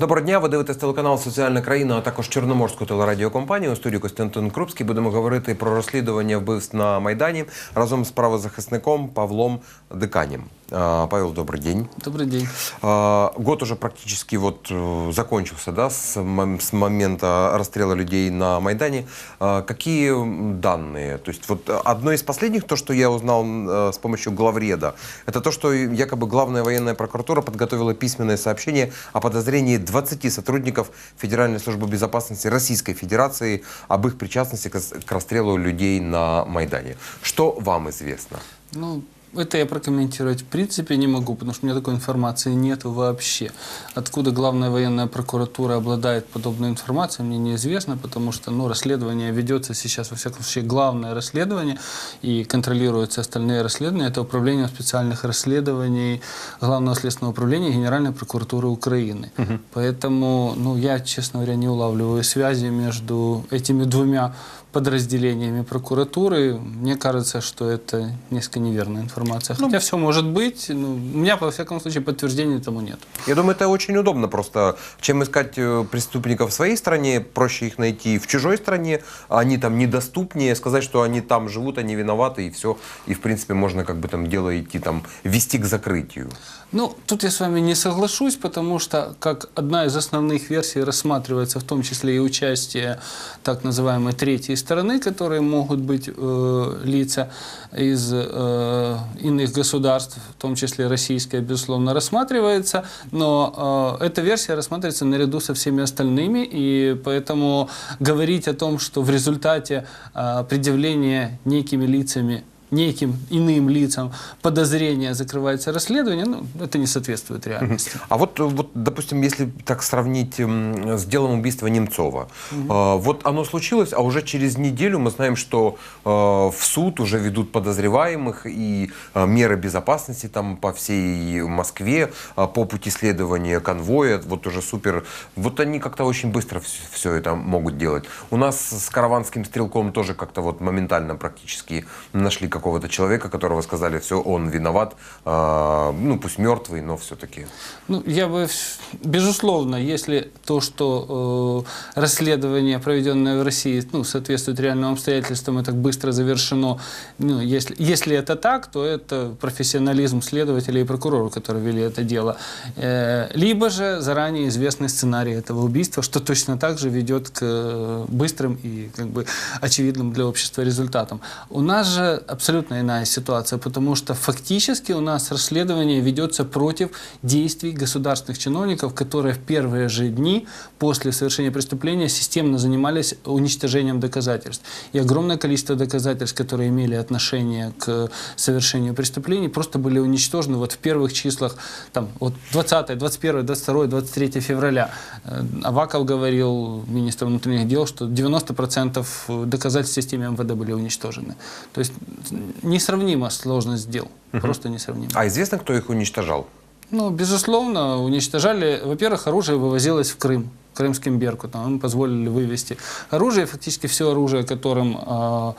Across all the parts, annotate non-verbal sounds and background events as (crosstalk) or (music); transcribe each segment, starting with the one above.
Доброго дня, ви дивитесь телеканал Соціальна країна, а також Чорноморську телерадіокомпанію. У студії Костянтин Крупський будемо говорити про розслідування вбивств на Майдані разом з правозахисником Павлом Диканем. А, Павел, добрый день. Добрый день. А, Год уже практически вот э, закончился, да, с, мом- с момента расстрела людей на Майдане. А, Какие данные? То есть вот э, одно из последних, то, что я узнал э, с помощью главреда, это то, что якобы главная военная прокуратура подготовила письменное сообщение о подозрении 20 сотрудников Федеральной службы безопасности Российской Федерации об их причастности к расстрелу людей на Майдане. Что вам известно? Ну, это я прокомментировать в принципе не могу, потому что у меня такой информации нет вообще. Откуда главная военная прокуратура обладает подобной информацией, мне неизвестно, потому что ну, расследование ведется сейчас, во всяком случае, главное расследование, и контролируются остальные расследования. Это управление специальных расследований Главного следственного управления Генеральной прокуратуры Украины. Поэтому ну, я, честно говоря, не улавливаю связи между этими двумя подразделениями прокуратуры. Мне кажется, что это несколько неверная информация. Хотя все может быть. Ну, у меня, во всяком случае, подтверждения тому нет. Я думаю, это очень удобно просто. Чем искать э, преступников в своей стране, проще их найти в чужой стране. Они там недоступнее, сказать, что они там живут, они виноваты, и все. И, в принципе, можно как бы там дело идти, там, вести к закрытию. Ну, тут я с вами не соглашусь, потому что как одна из основных версий рассматривается в том числе и участие так называемой третьей стороны, которые могут быть э, лица из э, иных государств, в том числе российская, безусловно, рассматривается, но э, эта версия рассматривается наряду со всеми остальными, и поэтому говорить о том, что в результате э, предъявления некими лицами неким иным лицам подозрение закрывается расследование, ну, это не соответствует реальности. А вот, вот, допустим, если так сравнить с делом убийства Немцова, э, вот оно случилось, а уже через неделю мы знаем, что э, в суд уже ведут подозреваемых и э, меры безопасности там по всей Москве э, по пути следования конвоя, вот уже супер. Вот они как-то очень быстро все это могут делать. У нас с караванским стрелком тоже как-то вот моментально практически нашли какого-то человека, которого сказали, все, он виноват, э, ну пусть мертвый, но все-таки. Ну, я бы, безусловно, если то, что э, расследование, проведенное в России, ну, соответствует реальным обстоятельствам и так быстро завершено, ну, если, если это так, то это профессионализм следователей и прокуроров, которые вели это дело. Э, либо же заранее известный сценарий этого убийства, что точно так же ведет к э, быстрым и как бы очевидным для общества результатам. У нас же абсолютно иная ситуация, потому что фактически у нас расследование ведется против действий государственных чиновников, которые в первые же дни после совершения преступления системно занимались уничтожением доказательств. И огромное количество доказательств, которые имели отношение к совершению преступлений, просто были уничтожены вот в первых числах, там, вот 20, 21, 22, 23 февраля. Э, Аваков говорил, министр внутренних дел, что 90% доказательств в системе МВД были уничтожены. То есть несравнима сложность дел, просто несравнима. А известно, кто их уничтожал? Ну, безусловно, уничтожали. Во-первых, оружие вывозилось в Крым, крымским Беркутом. Им позволили вывести оружие, фактически все оружие, которым э,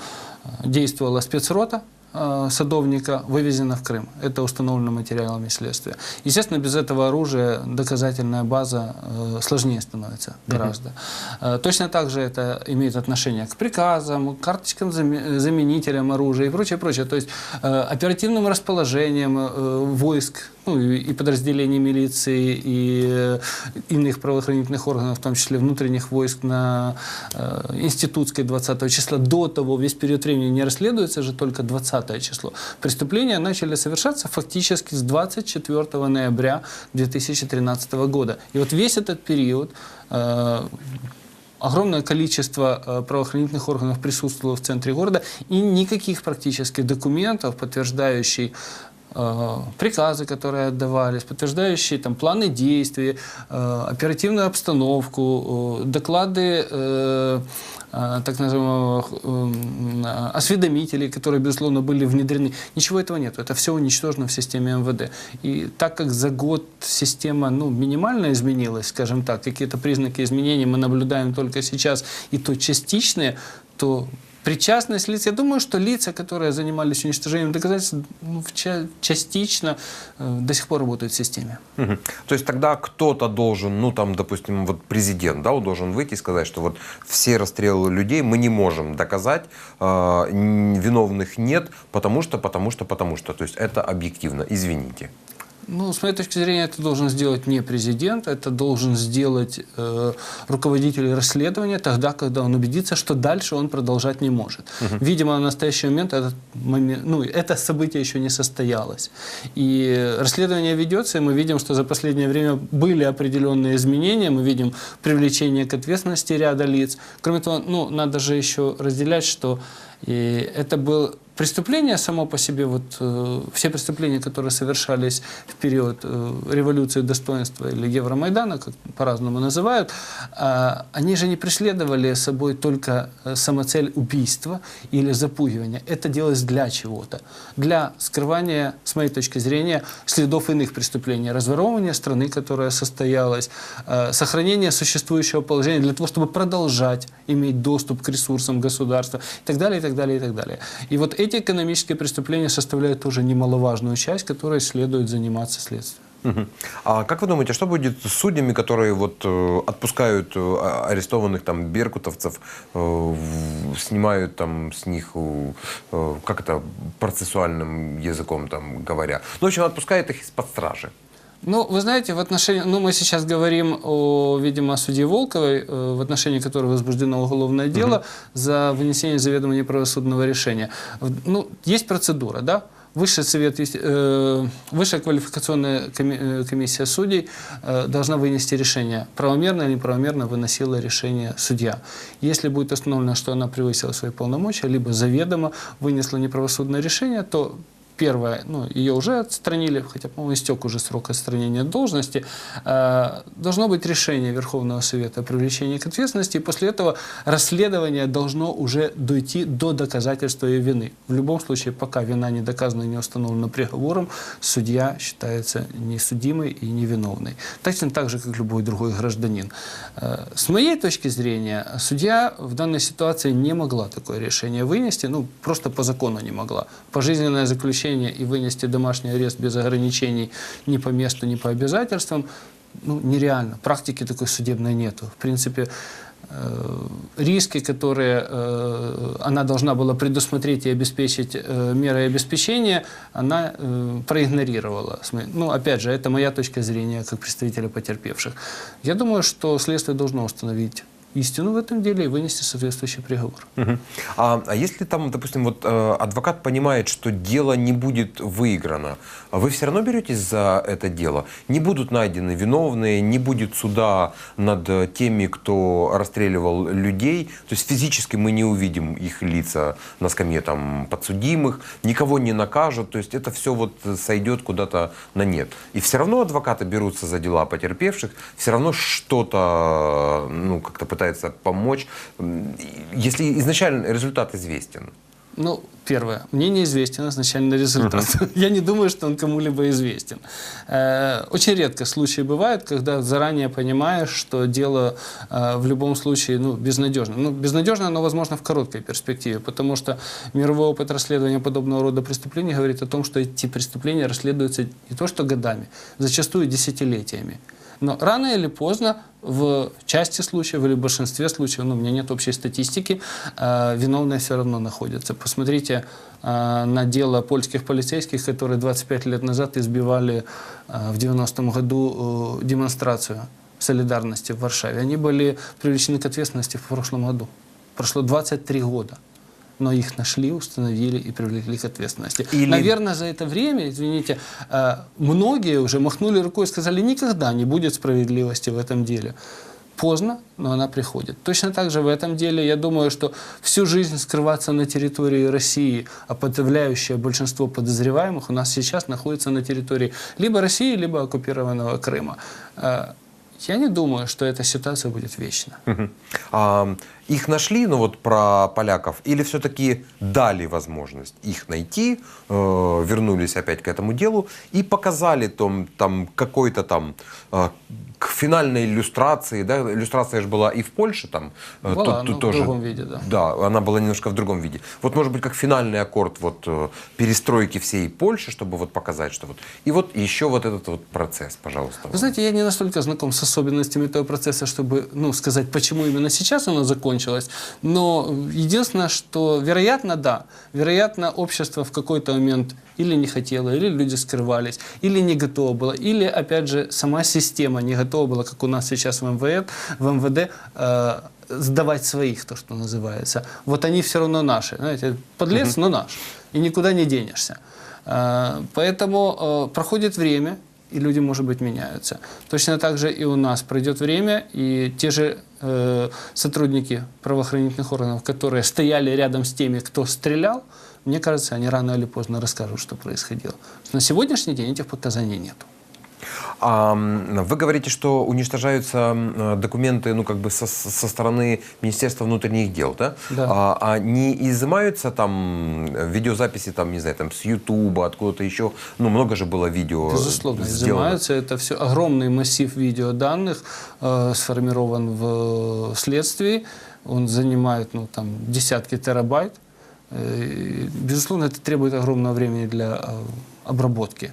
действовала спецрота садовника, вывезено в Крым. Это установлено материалами следствия. Естественно, без этого оружия доказательная база э, сложнее становится гораздо. Э, точно так же это имеет отношение к приказам, к карточкам заме- заменителям оружия и прочее, прочее. То есть э, оперативным расположением э, войск ну, и, подразделений милиции и э, иных правоохранительных органов, в том числе внутренних войск на э, Институтской 20 числа. До того весь период времени не расследуется же только 20 число. Преступления начали совершаться фактически с 24 ноября 2013 года. И вот весь этот период э, огромное количество э, правоохранительных органов присутствовало в центре города, и никаких практически документов, подтверждающих приказы, которые отдавались, подтверждающие там, планы действий, э, оперативную обстановку, э, доклады э, э, так называемых э, осведомителей, которые, безусловно, были внедрены. Ничего этого нет. Это все уничтожено в системе МВД. И так как за год система ну, минимально изменилась, скажем так, какие-то признаки изменений мы наблюдаем только сейчас, и то частичные, то Причастность лиц, я думаю, что лица, которые занимались уничтожением доказательств, ну, ча- частично э, до сих пор работают в системе. Мгм. То есть тогда кто-то должен, ну там, допустим, вот президент, да, он должен выйти и сказать, что вот все расстрелы людей мы не можем доказать, э, виновных нет, потому что, потому что, потому что. То есть это объективно, извините. Ну, с моей точки зрения, это должен сделать не президент, это должен сделать э, руководитель расследования тогда, когда он убедится, что дальше он продолжать не может. Видимо, в настоящий момент этот момент, ну, это событие еще не состоялось. И расследование ведется, и мы видим, что за последнее время были определенные изменения, мы видим привлечение к ответственности ряда лиц. Кроме того, ну, надо же еще разделять, что и это было преступление само по себе, вот э, все преступления, которые совершались в период э, революции достоинства или Евромайдана, как по-разному называют, а, они же не преследовали собой только э, самоцель убийства или запугивания. Это делалось для чего-то. Для скрывания, с моей точки зрения, следов иных преступлений. Разворовывания страны, которая состоялась, э, сохранения существующего положения для того, чтобы продолжать иметь доступ к ресурсам государства и так далее, и так далее, и так далее. И вот эти экономические преступления составляют тоже немаловажную часть, которой следует заниматься следствием. А как вы думаете, что будет с судьями, которые вот э, отпускают э, а- арестованных там беркутовцев, э, снимают там с них, как это процессуальным языком там говоря, ну, в общем, отпускают их из-под стражи? Ну, вы знаете, в отношении, ну, мы сейчас говорим о, видимо, о судье Волковой, э, в отношении которой возбуждено уголовное дело за вынесение заведомо неправосудного решения. Ну, есть процедура, да? Высший совет, э, высшая квалификационная э, комиссия судей э, должна вынести решение, правомерно или неправомерно выносила решение судья. Если будет установлено, что она превысила свои полномочия, либо заведомо вынесла неправосудное решение, то Первое, ну, ее уже отстранили, хотя, по-моему, истек уже срок отстранения от должности. Э, Должно быть решение Верховного Совета о привлечении к ответственности, и после этого расследование должно уже дойти до доказательства ее вины. В любом случае, пока вина не доказана и не установлена приговором, судья считается несудимой и невиновной. Точно так же, как любой другой гражданин. Э, С моей точки зрения, судья в данной ситуации не могла такое решение вынести, ну, просто по закону не могла. Пожизненное заключение и вынести домашний арест без ограничений ни по месту, ни по обязательствам, ну, нереально. Практики такой судебной нету. В принципе, э, риски, которые э, она должна была предусмотреть и обеспечить э, мерой обеспечения, она проигнорировала. Ну, опять же, это моя точка зрения как представителя потерпевших. Я думаю, что следствие должно установить истину в этом деле и вынести соответствующий приговор. Мгм. А, а если там, допустим, вот э, адвокат понимает, что дело не будет выиграно, вы все равно беретесь за это дело? Не будут найдены виновные, не будет суда над э, теми, кто расстреливал людей, то есть физически мы не увидим их лица на скамье там подсудимых, никого не накажут, то есть это все вот сойдет куда-то на нет. И все равно адвокаты берутся за дела потерпевших, все равно что-то, ну, как-то помочь, М, если изначально результат известен. Ну, первое, мне неизвестен изначально результат. (laughs) Я не думаю, что он кому-либо известен. Э, Очень редко случаи бывают, когда заранее понимаешь, что дело э, в любом случае ну, безнадежно. Ну, безнадежно оно возможно в короткой перспективе, потому что мировой опыт расследования подобного рода преступлений говорит о том, что эти преступления расследуются не то что годами, зачастую десятилетиями. Но рано или поздно в части случаев или в большинстве случаев, ну, у меня нет общей статистики, э, виновные все равно находятся. Посмотрите э, на дело польских полицейских, которые 25 лет назад избивали э, в 90-м году э, демонстрацию солидарности в Варшаве. Они были привлечены к ответственности в прошлом году. Прошло 23 года. Но их нашли, установили и привлекли к ответственности. Или- Наверное, за это время, извините, э, многие уже махнули рукой и сказали, никогда не будет справедливости в этом деле. Поздно, но она приходит. Точно так же в этом деле, я думаю, что всю жизнь скрываться на территории России, а подавляющее большинство подозреваемых у нас сейчас находится на территории либо России, либо оккупированного Крыма. Э, Я не думаю, что эта ситуация будет вечна. Мгм. А, их нашли, ну вот про поляков, или все-таки дали возможность их найти, э, вернулись опять к этому делу и показали там, там какой-то там э, к финальной иллюстрации, да, иллюстрация же была и в Польше там, э, Была, но в другом виде, да. Да, она была немножко в другом виде. Вот может быть как финальный аккорд вот э, перестройки всей Польши, чтобы вот показать, что вот и вот еще вот этот вот процесс, пожалуйста. Вы знаете, я не настолько знаком с особенностями этого процесса, чтобы ну, сказать, почему именно сейчас оно закончилось. Но единственное, что, вероятно, да, вероятно, общество в какой-то момент или не хотело, или люди скрывались, или не готово было, или, опять же, сама система не готова была, как у нас сейчас в МВД, в МВД э, сдавать своих, то, что называется. Вот они все равно наши. Знаете, подлец, но наш. И никуда не денешься. Э, Поэтому э, проходит время, и люди, может быть, меняются. Точно так же и у нас пройдет время, и те же э, сотрудники правоохранительных органов, которые стояли рядом с теми, кто стрелял, мне кажется, они рано или поздно расскажут, что происходило. На сегодняшний день этих показаний нет. Вы говорите, что уничтожаются документы, ну, как бы со, со стороны Министерства внутренних дел, да? Да. А, а не изымаются там видеозаписи, там, не знаю, там, с Ютуба, откуда-то еще? Ну, много же было видео Безусловно, сделано. изымаются. Это все огромный массив видеоданных э, сформирован в э, следствии. Он занимает ну, там, десятки терабайт. Э, безусловно, это требует огромного времени для э, обработки.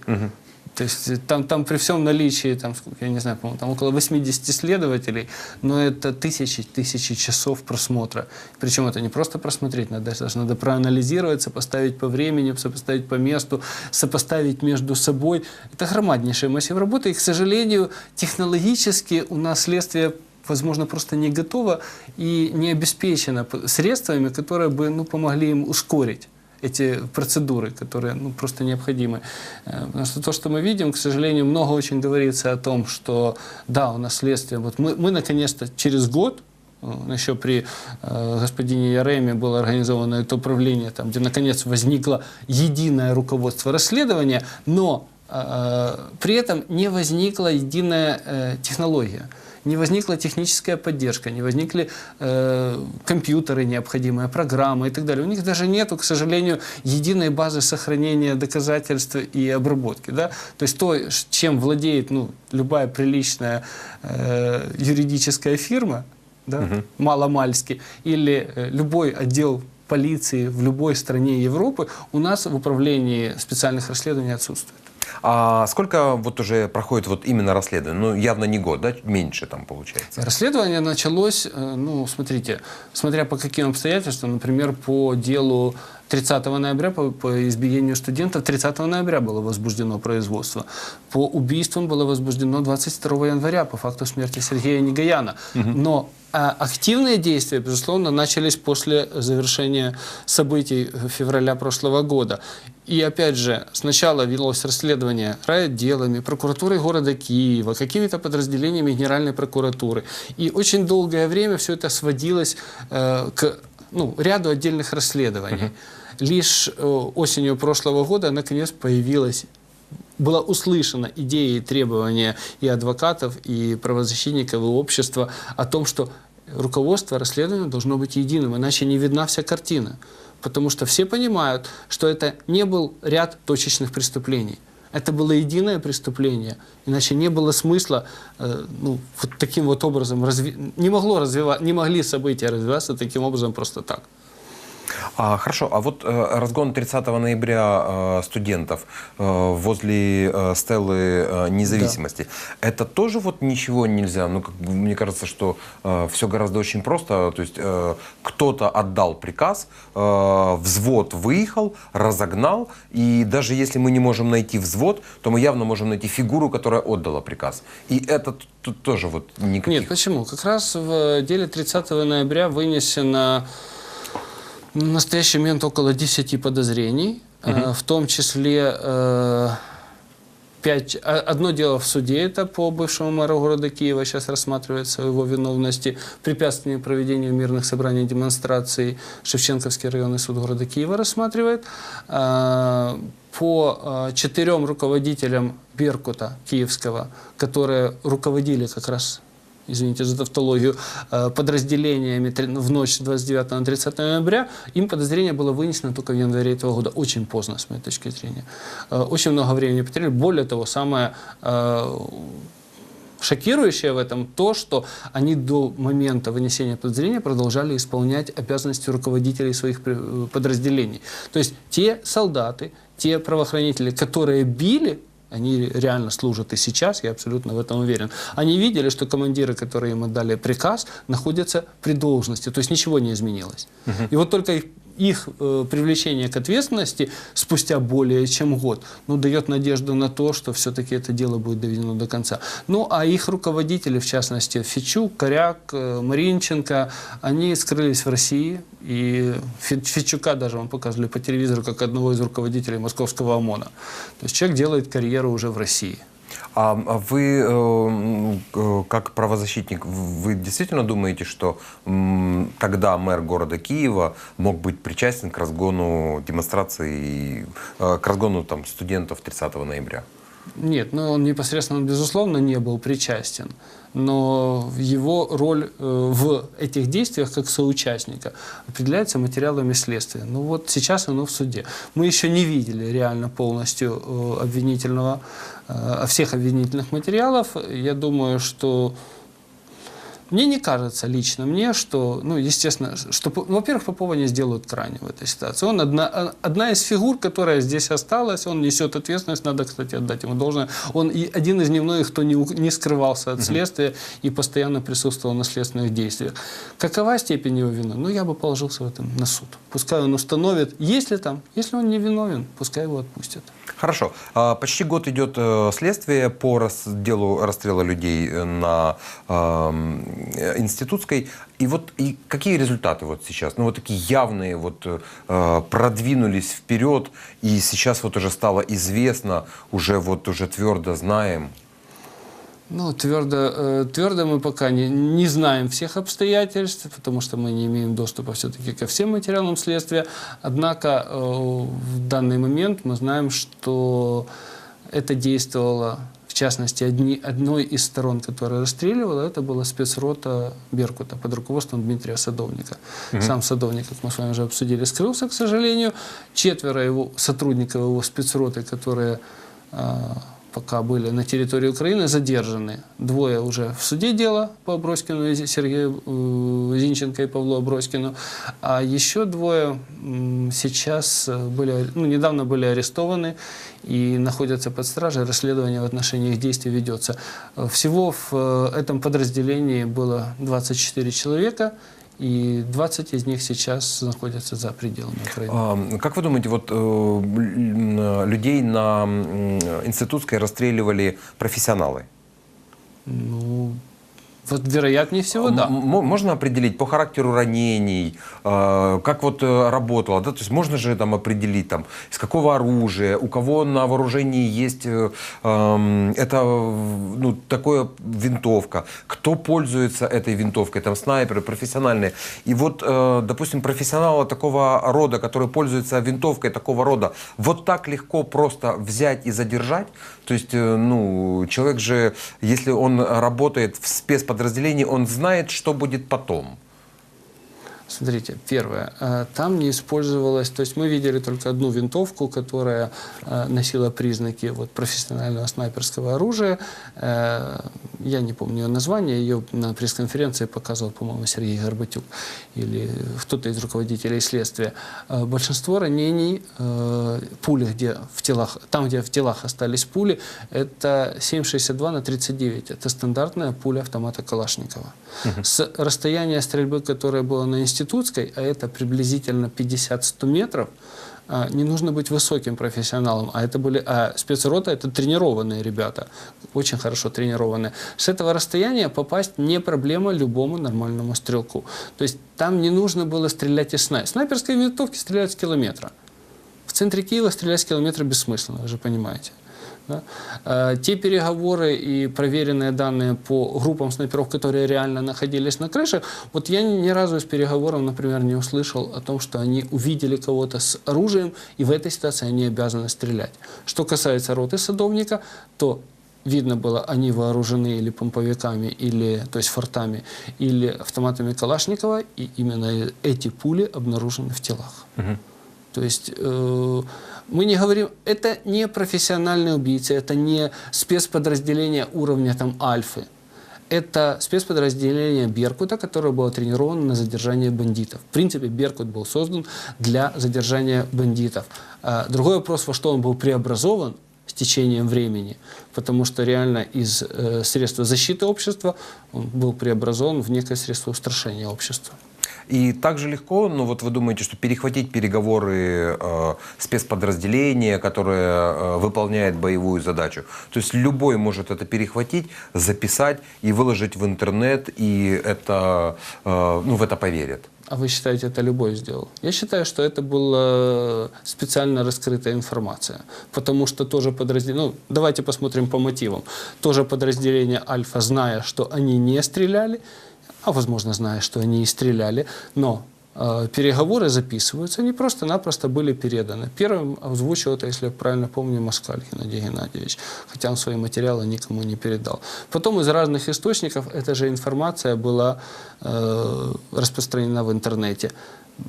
То есть э, там, там при всем наличии, там, сколько, я не знаю, по-моему, там около 80 следователей, но это тысячи, тысячи часов просмотра. Причем это не просто просмотреть, надо, даже надо проанализировать, сопоставить по времени, сопоставить по месту, сопоставить между собой. Это громаднейший массив работы, и, к сожалению, технологически у нас следствие возможно, просто не готово и не обеспечено средствами, которые бы ну, помогли им ускорить эти процедуры, которые ну, просто необходимы. Э, Потому что то, что мы видим, к сожалению, много очень говорится о том, что да, у нас следствие, вот мы, мы наконец-то через год э, еще при э, господине Яреме было организовано это управление, там, где наконец возникло единое руководство расследования, но э, при этом не возникла единая э, технология не возникла техническая поддержка, не возникли э, компьютеры необходимые, программы и так далее. У них даже нету, к сожалению, единой базы сохранения доказательств и обработки. Да? То есть то, чем владеет ну, любая приличная э, юридическая фирма, да, маломальски, или э, любой отдел полиции в любой стране Европы, у нас в управлении специальных расследований отсутствует. А сколько вот уже проходит вот именно расследование? Ну, явно не год, да? Меньше там получается. Расследование началось, э, ну, смотрите, смотря по каким обстоятельствам, например, по делу 30 ноября, по, по избиению студентов, 30 ноября было возбуждено производство. По убийствам было возбуждено 22 января по факту смерти Сергея Негаяна. Но а, активные действия, безусловно, начались после завершения событий февраля прошлого года. И опять же, сначала велось расследование райотделами, прокуратурой города Киева, какими-то подразделениями Генеральной прокуратуры. И очень долгое время все это сводилось э, к ну, ряду отдельных расследований. Лишь э, осенью прошлого года наконец появилась была услышана идея и требования и адвокатов, и правозащитников, и общества о том, что руководство расследования должно быть единым, иначе не видна вся картина. Потому что все понимают, что это не был ряд точечных преступлений. Это было единое преступление, иначе не было смысла э, ну, вот таким вот образом разви... не могло развивать, не могли события развиваться таким образом просто так. А, хорошо, а вот э, разгон 30 ноября э, студентов э, возле э, стелы э, независимости, это тоже вот ничего нельзя? Ну, как мне кажется, что все гораздо очень просто. То есть э, кто-то отдал приказ, э, взвод выехал, разогнал, и даже если мы не можем найти взвод, то мы явно можем найти фигуру, которая отдала приказ. И это тут тоже вот никаких... Нет, почему? Как раз в деле 30 ноября вынесено в настоящий момент около 10 подозрений, э, в том числе э, пять, а- одно дело в суде, это по бывшему мэру города Киева, сейчас рассматривается его виновности, препятствование проведению мирных собраний и демонстраций, Шевченковский районный суд города Киева рассматривает. А, По а, четырем руководителям Беркута киевского, которые руководили как раз извините за тавтологию, э, подразделениями в ночь с 29 на 30 ноября, им подозрение было вынесено только в январе этого года. Очень поздно, с моей точки зрения. Э, Очень много времени потеряли. Более того, самое э, Шокирующее в этом то, что они до момента вынесения подозрения продолжали исполнять обязанности руководителей своих подразделений. То есть те солдаты, те правоохранители, которые били, они реально служат и сейчас, я абсолютно в этом уверен. Они видели, что командиры, которые им отдали приказ, находятся при должности, то есть ничего не изменилось. И вот только их, их, э, привлечение к ответственности спустя более чем год ну, дает надежду на то, что все-таки это дело будет доведено до конца. Ну, а их руководители, в частности, Фичук, Коряк, э, Маринченко, они скрылись в России. И Фи- Фичука даже вам показывали по телевизору как одного из руководителей московского ОМОНа. То есть человек делает карьеру уже в России. А а вы, э, э, как правозащитник, вы действительно думаете, что тогда мэр города Киева мог быть причастен к разгону демонстраций, э, к разгону там, студентов 30 ноября? Нет, ну он непосредственно, безусловно, не был причастен. Но его роль э, в этих действиях как соучастника определяется материалами следствия. Ну вот сейчас оно в суде. Мы еще не видели реально полностью э, обвинительного, э, всех обвинительных материалов. Я думаю, что мне не кажется лично мне, что, ну, естественно, что, ну, во-первых, Попова не сделают крайне в этой ситуации. Он одна, одна из фигур, которая здесь осталась, он несет ответственность, надо, кстати, отдать ему должное. Он и один из немногих, кто не, не скрывался от следствия и постоянно присутствовал на следственных действиях. Какова степень его вины? Ну, я бы положился в этом на суд. Пускай он установит, если там, если он не виновен, пускай его отпустят. Хорошо. А, Почти год идет э, следствие по делу расстрела людей э, на э, Институтской. И вот и какие результаты вот сейчас? Ну вот такие явные вот продвинулись вперед, и сейчас вот уже стало известно, уже вот уже твердо знаем. Ну, твердо, э, твердо мы пока не, не знаем всех обстоятельств, потому что мы не имеем доступа все-таки ко всем материалам следствия. Однако э, в данный момент мы знаем, что это действовало, в частности, одни, одной из сторон, которая расстреливала, это была спецрота Беркута под руководством Дмитрия Садовника. Сам Садовник, как мы с вами уже обсудили, скрылся, к сожалению. Четверо его сотрудников его спецроты, которые э, пока были на территории Украины, задержаны. Двое уже в суде дела по Аброськину, Сергею э, Зинченко и Павлу Аброськину. А еще двое сейчас э, были, ну, недавно были арестованы и находятся под стражей. Расследование в отношении их действий ведется. Э, Всего в этом подразделении было 24 человека, и 20 из них сейчас находятся за пределами Украины. А, Как вы думаете, вот э, э, людей на м, Институтской расстреливали профессионалы? Ну, вот вероятнее всего, да. М- Можно определить по характеру ранений, э, как вот э, работало, да? То есть можно же там определить, там, из какого оружия, у кого на вооружении есть э, эм, это, ну, такое винтовка, кто пользуется этой винтовкой, там снайперы, профессиональные. И вот, э, допустим, профессионала такого рода, который пользуется винтовкой такого рода, вот так легко просто взять и задержать. То есть, э, ну, человек же, если он работает в спецподразделении, он знает, что будет потом. Смотрите, первое, э, там не использовалось, то есть мы видели только одну винтовку, которая э, носила признаки вот, профессионального снайперского оружия. Э, Я не помню ее название, ее на пресс-конференции показывал, по-моему, Сергей Горбатюк или кто-то из руководителей следствия. Большинство ранений, пули, где в телах, там, где в телах остались пули, это 7,62 на 39. Это стандартная пуля автомата Калашникова. С расстояния стрельбы, которое было на Институтской, а это приблизительно 50-100 метров, а, не нужно быть высоким профессионалом, а это были а спецрота, это тренированные ребята, очень хорошо тренированные. С этого расстояния попасть не проблема любому нормальному стрелку. То есть там не нужно было стрелять из снайпера. Снайперской винтовки стреляют с километра. В центре Киева стрелять с километра бессмысленно, вы же понимаете. Да? Те переговоры и проверенные данные по группам снайперов, которые реально находились на крышах, вот я ни разу из переговоров, например, не услышал о том, что они увидели кого-то с оружием, и в этой ситуации они обязаны стрелять. Что касается роты садовника, то видно было, они вооружены или помповиками, или, то есть фортами, или автоматами Калашникова, и именно эти пули обнаружены в телах. То есть э, мы не говорим, это не профессиональные убийцы, это не спецподразделение уровня там альфы. Это спецподразделение Беркута, которое было тренировано на задержание бандитов. В принципе, Беркут был создан для задержания бандитов. А Другой вопрос, во что он был преобразован с течением времени, потому что реально из э, средства защиты общества он был преобразован в некое средство устрашения общества. И также легко, ну вот вы думаете, что перехватить переговоры э, спецподразделения, которое э, выполняет боевую задачу. То есть любой может это перехватить, записать и выложить в интернет, и это, э, ну, в это поверят. А вы считаете, это любой сделал? Я считаю, что это была специально раскрытая информация. Потому что тоже подразделение... Ну, давайте посмотрим по мотивам. Тоже подразделение Альфа, зная, что они не стреляли, а возможно, зная, что они и стреляли, но э, переговоры записываются, они просто-напросто были переданы. Первым озвучил это, если я правильно помню, Москаль Геннадий Геннадьевич, хотя он свои материалы никому не передал. Потом из разных источников эта же информация была э, распространена в интернете.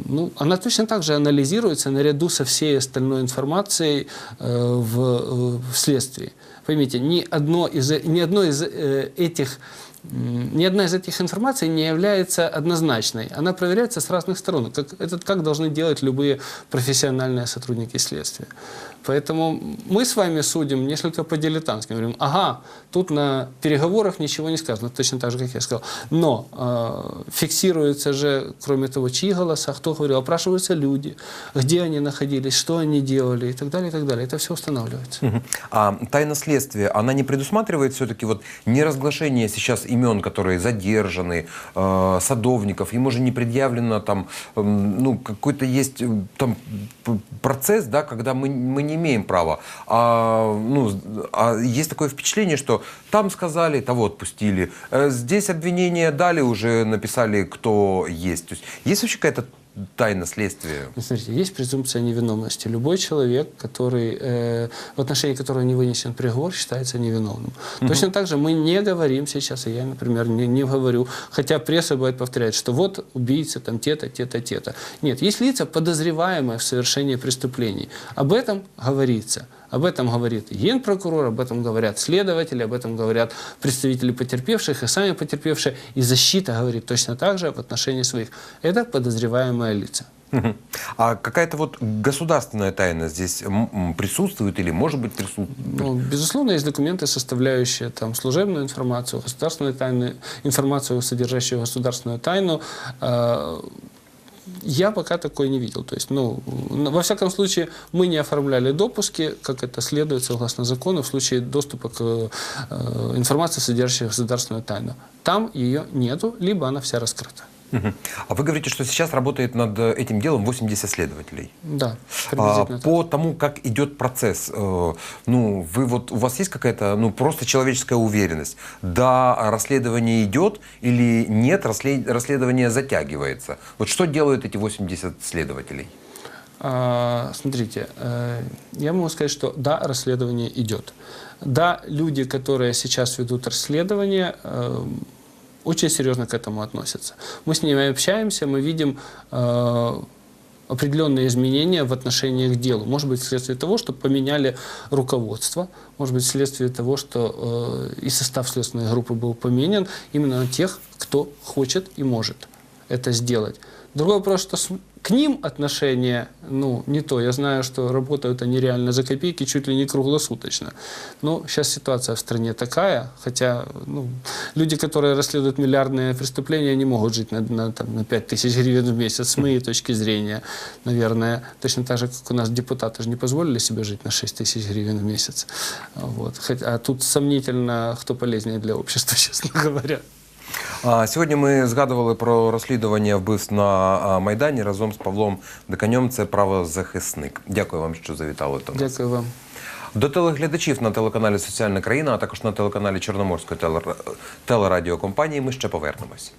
Ну, она точно так же анализируется наряду со всей остальной информацией э, в, э, в следствии. Поймите, ни, одно из, ни одно из э, этих ни одна из этих информаций не является однозначной. Она проверяется с разных сторон. Как, это как должны делать любые профессиональные сотрудники следствия. Поэтому мы с вами судим несколько по-дилетантски. Говорим, ага, тут на переговорах ничего не сказано, точно так же, как я сказал. Но э, фиксируется же, кроме того, чьи голоса, кто говорил, опрашиваются люди, где они находились, что они делали и так далее, и так далее. Это все устанавливается. Мгм. А тайна следствия, она не предусматривает все-таки вот неразглашение сейчас имен, которые задержаны, э, садовников, ему же не предъявлено там, эм, ну, какой-то есть э, там процесс, да, когда мы, мы не имеем права. А, ну, а есть такое впечатление, что там сказали, того отпустили, э, здесь обвинения дали, уже написали, кто есть. То есть есть вообще какая-то тайна следствия? Ну, Смотрите, есть презумпция невиновности. Любой человек, который, э, в отношении которого не вынесен приговор, считается невиновным. Точно так же мы не говорим сейчас, и я, например, не, не говорю, хотя пресса будет повторять, что вот убийца там те-то, те-то, те-то. Нет, есть лица, подозреваемые в совершении преступлений. Об этом говорится. Об этом говорит генпрокурор, об этом говорят следователи, об этом говорят представители потерпевших и сами потерпевшие. И защита говорит точно так же в отношении своих. Это подозреваемые лица. А какая-то вот государственная тайна здесь присутствует или может быть присутствует? Ну, безусловно, есть документы, составляющие там, служебную информацию, государственную тайну, информацию, содержащую государственную тайну. Э, Я пока такой не видел. То есть, ну, во всяком случае, мы не оформляли допуски, как это следует согласно закону, в случае доступа к э, информации, содержащей государственную тайну. Там ее нету, либо она вся раскрыта. А вы говорите, что сейчас работает над этим делом 80 следователей. Да, А, по тому, как идет процесс, э, ну, вы вот, у вас есть какая-то, ну, просто человеческая уверенность? Да, расследование идет или нет, расслед- расследование затягивается? Вот что делают эти 80 следователей? А, Смотрите, э, я могу сказать, что да, расследование идет. Да, люди, которые сейчас ведут расследование, э, очень серьезно к этому относятся. Мы с ними общаемся, мы видим э, определенные изменения в отношении к делу. Может быть, вследствие того, что поменяли руководство, может быть, вследствие того, что э, и состав следственной группы был поменян именно на тех, кто хочет и может это сделать. Другой вопрос, что к ним отношение, ну, не то. Я знаю, что работают они реально за копейки, чуть ли не круглосуточно. Но сейчас ситуация в стране такая, хотя ну, люди, которые расследуют миллиардные преступления, не могут жить на, на, там, на 5 тысяч гривен в месяц, с моей точки зрения, наверное. Точно так же, как у нас депутаты же не позволили себе жить на 6 тысяч гривен в месяц. Вот. Хотя, а тут сомнительно, кто полезнее для общества, (laughs) честно говоря. Сьогодні ми згадували про розслідування вбивств на Майдані разом з Павлом Деканьом. Це правозахисник. Дякую вам, що завітали до нас. Дякую вам. До телеглядачів на телеканалі Соціальна країна, а також на телеканалі Чорноморської телерадіокомпанії ми ще повернемось.